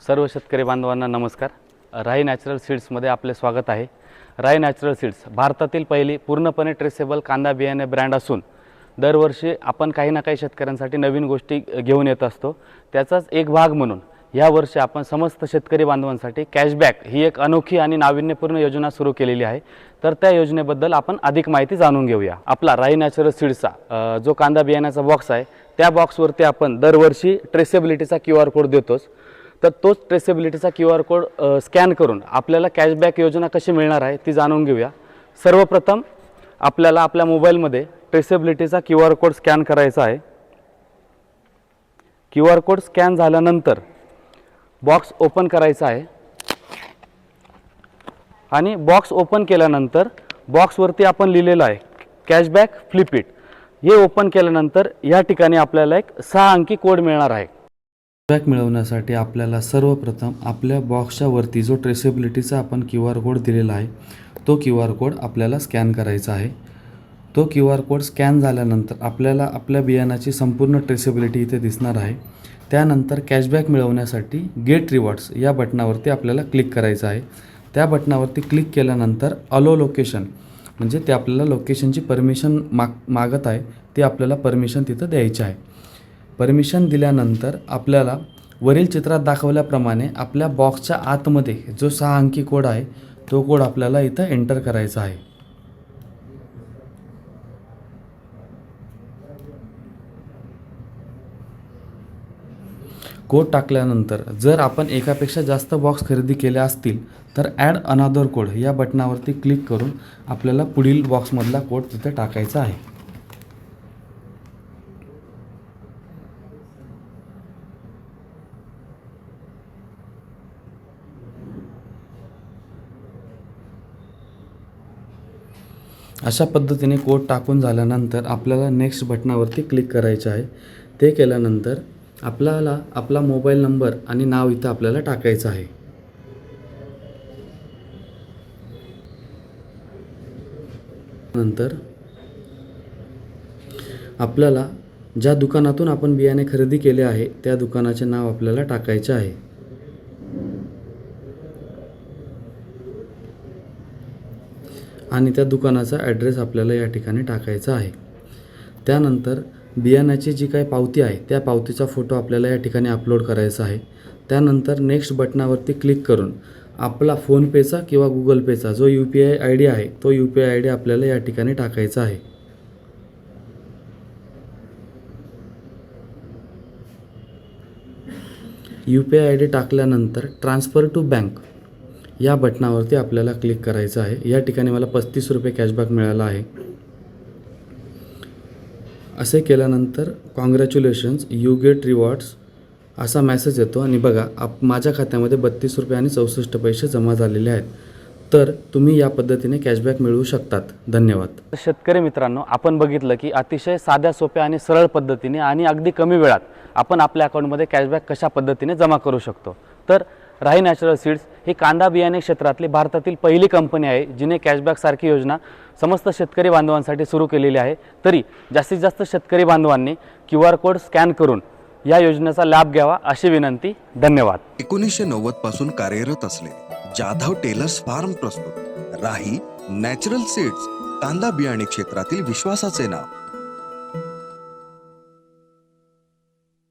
सर्व शेतकरी बांधवांना नमस्कार. राई नॅचरल सीड्समध्ये आपले स्वागत आहे. राई नॅचरल सीड्स भारतातील पहिली पूर्णपणे ट्रेसेबल कांदा बियाणे ब्रँड असून दरवर्षी आपण काही ना काही शेतकऱ्यांसाठी नवीन गोष्टी घेऊन येत असतो. त्याचाच एक भाग म्हणून यावर्षी आपण समस्त शेतकरी बांधवांसाठी कॅशबॅक ही एक अनोखी आणि नाविन्यपूर्ण योजना सुरू केलेली आहे. तर त्या योजनेबद्दल आपण अधिक माहिती जाणून घेऊया. आपला राई नॅचरल सीड्सचा जो कांदा बियाण्याचा बॉक्स आहे त्या बॉक्सवरती आपण दरवर्षी ट्रेसेबिलिटीचा क्यू आर कोड देतोच. तर तोच ट्रेसेबिलिटीचा क्यू आर कोड स्कॅन करून आपल्याला कॅशबॅक योजना कशी मिळणार आहे ती जाणून घेऊया. सर्वप्रथम आपल्याला आपल्या मोबाईलमध्ये ट्रेसेबिलिटीचा क्यू आर कोड स्कॅन करायचा आहे. क्यू आर कोड स्कॅन झाल्यानंतर बॉक्स ओपन करायचा आहे. आणि बॉक्स ओपन केल्यानंतर बॉक्सवरती आपण लिहिलेलं आहे कॅशबॅक फ्लिपिट हे ओपन केल्यानंतर या ठिकाणी आपल्याला एक सहा अंकी कोड मिळणार आहे. कॅशबॅक मिळवण्यासाठी आपल्याला सर्वप्रथम आपल्या बॉक्सच्या वरती जो ट्रेसेबिलिटीचा आपण क्यू आर कोड दिलेला आहे तो क्यू आर कोड आपल्याला स्कॅन करायचा आहे. तो क्यू आर कोड स्कॅन झाल्यानंतर आपल्याला आपल्या बियाणाची संपूर्ण ट्रेसेबिलिटी इथे दिसणार आहे. त्यानंतर कॅशबॅक मिळवण्यासाठी गेट रिवॉर्ड्स या बटनावरती आपल्याला क्लिक करायचं आहे. त्या बटनावरती क्लिक केल्यानंतर अलो लोकेशन म्हणजे ते आपल्याला लोकेशनची परमिशन माग मागत आहे ते आपल्याला परमिशन तिथं द्यायची आहे. परमिशन दिल्यानंतर आपल्याला वरील चित्रात दाखवल्याप्रमाणे आपल्या बॉक्सच्या आतमध्ये जो सहा अंकी कोड आहे तो कोड आपल्याला इथं एंटर करायचा आहे. कोड टाकल्यानंतर जर आपण एकापेक्षा जास्त बॉक्स खरेदी केले असतील तर ॲड अनादर कोड या बटनावरती क्लिक करून आपल्याला पुढील बॉक्समधला कोड तिथे टाकायचा आहे. अशा पद्धतीने कोड टाकून झाल्यानंतर आपल्याला नेक्स्ट बटनावरती क्लिक करायचं आहे. ते केल्यानंतर आपल्याला आपला मोबाईल नंबर आणि नाव इथं आपल्याला टाकायचं आहे. नंतर आपल्याला ज्या दुकानातून आपण बियाणे खरेदी केले आहे त्या दुकानाचे नाव आपल्याला टाकायचे आहे. आणि त्या दुकानाचा ॲड्रेस आपल्याला या ठिकाणी टाकायचा आहे. त्यानंतर बियाण्याची जी काही पावती आहे त्या पावतीचा फोटो आपल्याला या ठिकाणी अपलोड करायचा आहे. त्यानंतर नेक्स्ट बटनावरती क्लिक करून आपला फोनपेचा किंवा गुगल पेचा जो U P I I D आहे तो U P I I D आपल्याला या ठिकाणी टाकायचा आहे. U P I I D टाकल्यानंतर ट्रान्सफर टू बँक या बटनावरती आपल्याला क्लिक करायचं आहे. या ठिकाणी मला पस्तीस रुपये कॅशबॅक मिळाला आहे. असे केल्यानंतर कॉंग्रॅच्युलेशन्स यू गेट रिवॉर्ड्स असा मॅसेज येतो. आणि बघा आप माझ्या खात्यामध्ये बत्तीस रुपये आणि चौसष्ट पैसे जमा झालेले आहेत. तर तुम्ही या पद्धतीने कॅशबॅक मिळवू शकतात. धन्यवाद. शेतकरी मित्रांनो आपण बघितलं की अतिशय साध्या सोप्या आणि सरळ पद्धतीने आणि अगदी कमी वेळात आपण आपल्या अकाउंटमध्ये कॅशबॅक कशा पद्धतीने जमा करू शकतो. तर राही नॅचरल सीड्स ही कांदा बियाणे क्षेत्रातली भारतातील पहिली कंपनी आहे जिने कॅशबॅकसारखी योजना समस्त शेतकरी बांधवांसाठी सुरू केलेली आहे. तरी जास्तीत जास्त शेतकरी बांधवांनी क्यू आर कोड स्कॅन करून या योजनेचा लाभ घ्यावा अशी विनंती. धन्यवाद. एकोणीसशे नव्वदपासून कार्यरत असलेले जाधव टेलर्स फार्म प्रस्तुत. राही नॅचरल सीड्स कांदा बियाणे क्षेत्रातील विश्वासाचे नाव.